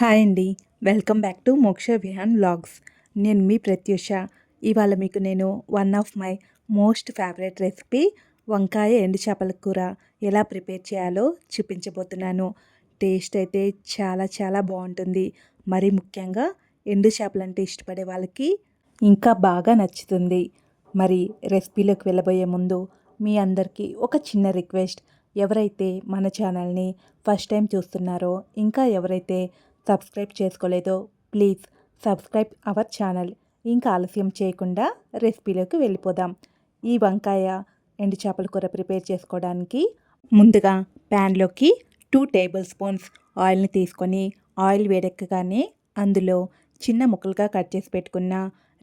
Hi అండి. Welcome back to మోక్ష Vihaan vlogs. నేను మీ ప్రత్యూష. ఇవాళ మీకు నేను one of my most favourite recipe వంకాయ ఎండు చేపల కూర ఎలా ప్రిపేర్ చేయాలో చూపించబోతున్నాను. టేస్ట్ అయితే చాలా చాలా బాగుంటుంది. మరి ముఖ్యంగా ఎండు చేపలంటే ఇష్టపడే వాళ్ళకి ఇంకా బాగా నచ్చుతుంది. మరి రెసిపీలోకి వెళ్ళబోయే ముందు మీ అందరికీ ఒక చిన్న రిక్వెస్ట్. ఎవరైతే మన ఛానల్ని ఫస్ట్ టైం చూస్తున్నారో ఇంకా ఎవరైతే subscribe చేసుకోలేదో. Please subscribe our channel. ఇంకా ఆలస్యం చేయకుండా రెసిపీలోకి వెళ్ళిపోదాం. ఈ వంకాయ ఎండు చేపల కూర ప్రిపేర్ చేసుకోవడానికి ముందుగా ప్యాన్లోకి టూ టేబుల్ స్పూన్స్ ఆయిల్ని తీసుకొని ఆయిల్ వేడెక్కగానే అందులో చిన్న ముక్కలుగా కట్ చేసి పెట్టుకున్న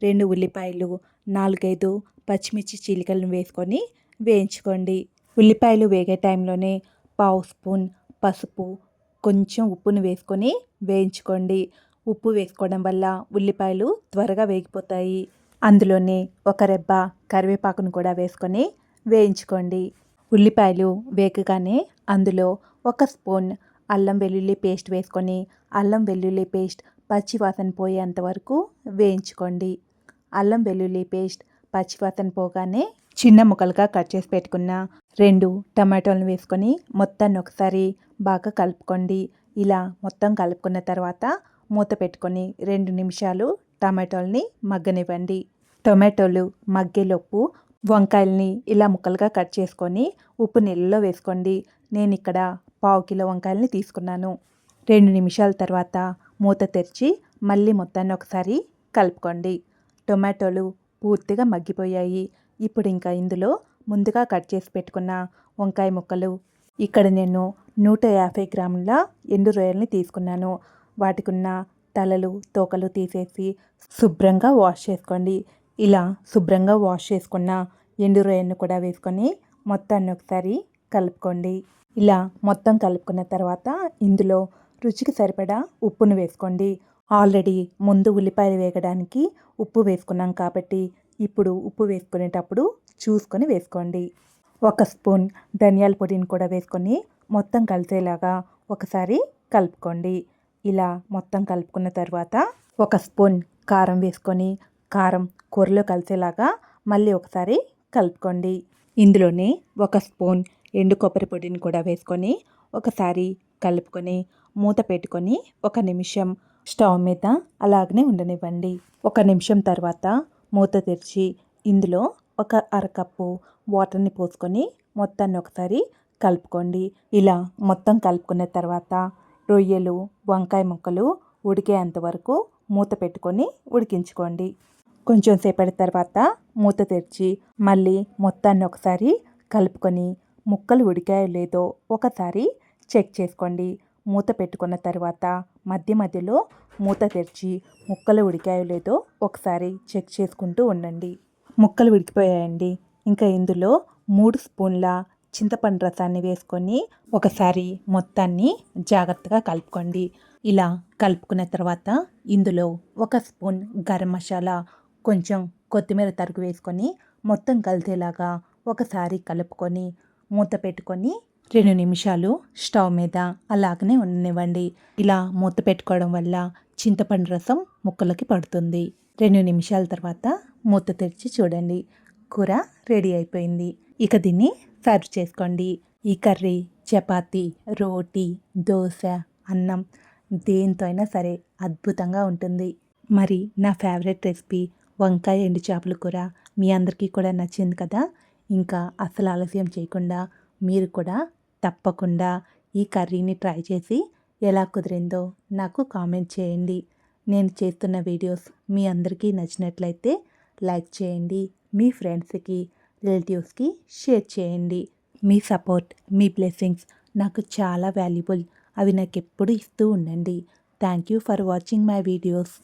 రెండు ఉల్లిపాయలు నాలుగైదు పచ్చిమిర్చి చీలికలను వేసుకొని వేయించుకోండి. ఉల్లిపాయలు వేగే టైంలోనే పావు స్పూన్ పసుపు కొంచెం ఉప్పును వేసుకొని వేయించుకోండి. ఉప్పు వేసుకోవడం వల్ల ఉల్లిపాయలు త్వరగా వేగిపోతాయి. అందులోనే ఒక రెబ్బ కరివేపాకును కూడా వేసుకొని వేయించుకోండి. ఉల్లిపాయలు వేగగానే అందులో ఒక స్పూన్ అల్లం వెల్లుల్లి పేస్ట్ వేసుకొని అల్లం వెల్లుల్లి పేస్ట్ పచ్చివాసన పోయేంత వరకు వేయించుకోండి. అల్లం వెల్లుల్లి పేస్ట్ పచ్చివాసన పోగానే చిన్న ముక్కలుగా కట్ చేసి పెట్టుకున్న రెండు టమాటోలను వేసుకొని మొత్తాన్ని ఒకసారి బాగా కలుపుకోండి. ఇలా మొత్తం కలుపుకున్న తర్వాత మూత పెట్టుకొని రెండు నిమిషాలు టమాటోల్ని మగ్గనివ్వండి. టొమాటోలు మగ్గేలోపు వంకాయల్ని ఇలా ముక్కలుగా కట్ చేసుకొని ఉప్పు నీళ్ళలో వేసుకోండి. నేను ఇక్కడ పావు కిలో వంకాయల్ని తీసుకున్నాను. రెండు నిమిషాల తర్వాత మూత తెరిచి మళ్ళీ మొత్తాన్ని ఒకసారి కలుపుకోండి. టొమాటోలు పూర్తిగా మగ్గిపోయాయి. ఇప్పుడు ఇంకా ఇందులో ముందుగా కట్ చేసి పెట్టుకున్న వంకాయ ముక్కలు. ఇక్కడ నేను నూట యాభై గ్రాముల ఎండు రొయ్యల్ని తీసుకున్నాను. వాటికున్న తలలు తోకలు తీసేసి శుభ్రంగా వాష్ చేసుకోండి. ఇలా శుభ్రంగా వాష్ చేసుకున్న ఎండు రొయ్యను కూడా వేసుకొని మొత్తాన్ని ఒకసారి కలుపుకోండి. ఇలా మొత్తం కలుపుకున్న తర్వాత ఇందులో రుచికి సరిపడా ఉప్పును వేసుకోండి. ఆల్రెడీ ముందు ఉల్లిపాయలు వేగడానికి ఉప్పు వేసుకున్నాం కాబట్టి ఇప్పుడు ఉప్పు వేసుకునేటప్పుడు చూసుకొని వేసుకోండి. ఒక స్పూన్ ధనియాల పొడిని కూడా వేసుకొని మొత్తం కలిసేలాగా ఒకసారి కలుపుకోండి. ఇలా మొత్తం కలుపుకున్న తర్వాత ఒక స్పూన్ కారం వేసుకొని కారం కూరలో కలిసేలాగా మళ్ళీ ఒకసారి కలుపుకోండి. ఇందులోనే ఒక స్పూన్ ఎండు కొబ్బరి పొడిని కూడా వేసుకొని ఒకసారి కలుపుకొని మూత పెట్టుకొని ఒక నిమిషం స్టవ్ మీద అలాగనే ఉండనివ్వండి. ఒక నిమిషం తర్వాత మూత తెరిచి ఇందులో ఒక అరకప్పు వాటర్ని పోసుకొని మొత్తాన్ని ఒకసారి కలుపుకోండి. ఇలా మొత్తం కలుపుకున్న తర్వాత రొయ్యలు వంకాయ ముక్కలు ఉడికేంత వరకు మూత పెట్టుకొని ఉడికించుకోండి. కొంచెం సేపటి తర్వాత మూత తెరిచి మళ్ళీ మొత్తాన్ని ఒకసారి కలుపుకొని ముక్కలు ఉడికాయో లేదో ఒకసారి చెక్ చేసుకోండి. మూత పెట్టుకున్న తర్వాత మధ్య మధ్యలో మూత తెరిచి ముక్కలు ఉడికాయో లేదో ఒకసారి చెక్ చేసుకుంటూ ఉండండి. ముక్కలు ఉడికిపోయాయండి. ఇంకా ఇందులో మూడు స్పూన్ల చింతపండు రసాన్ని వేసుకొని ఒకసారి మొత్తాన్ని జాగ్రత్తగా కలుపుకోండి. ఇలా కలుపుకున్న తర్వాత ఇందులో ఒక స్పూన్ గరం మసాలా కొంచెం కొత్తిమీర తరుగు వేసుకొని మొత్తం కలిసేలాగా ఒకసారి కలుపుకొని మూత పెట్టుకొని రెండు నిమిషాలు స్టవ్ మీద అలాగనే ఉండనివ్వండి. ఇలా మూత పెట్టుకోవడం వల్ల చింతపండు రసం ముక్కలకి పడుతుంది. రెండు నిమిషాల తర్వాత మూత తెరిచి చూడండి. కూర రెడీ అయిపోయింది. ఇక దీన్ని సర్వ్ చేసుకోండి. ఈ కర్రీ చపాతి రోటీ దోశ అన్నం దేంతో అయినా సరే అద్భుతంగా ఉంటుంది. మరి నా ఫేవరెట్ రెసిపీ వంకాయ ఎండు చేపల కూర మీ అందరికీ కూడా నచ్చింది కదా? ఇంకా అసలు ఆలస్యం చేయకుండా మీరు కూడా తప్పకుండా ఈ కర్రీని ట్రై చేసి ఎలా కుదిరిందో నాకు కామెంట్ చేయండి. నేను చేస్తున్న వీడియోస్ మీ అందరికీ నచ్చినట్లయితే లైక్ చేయండి మీ ఫ్రెండ్స్కి రిలేటివ్స్కి షేర్ చేయండి. మీ సపోర్ట్ మీ బ్లెస్సింగ్స్ నాకు చాలా వాల్యుబుల్. అవి నాకు ఎప్పుడు ఇస్తూ ఉండండి. Thank you for watching my videos.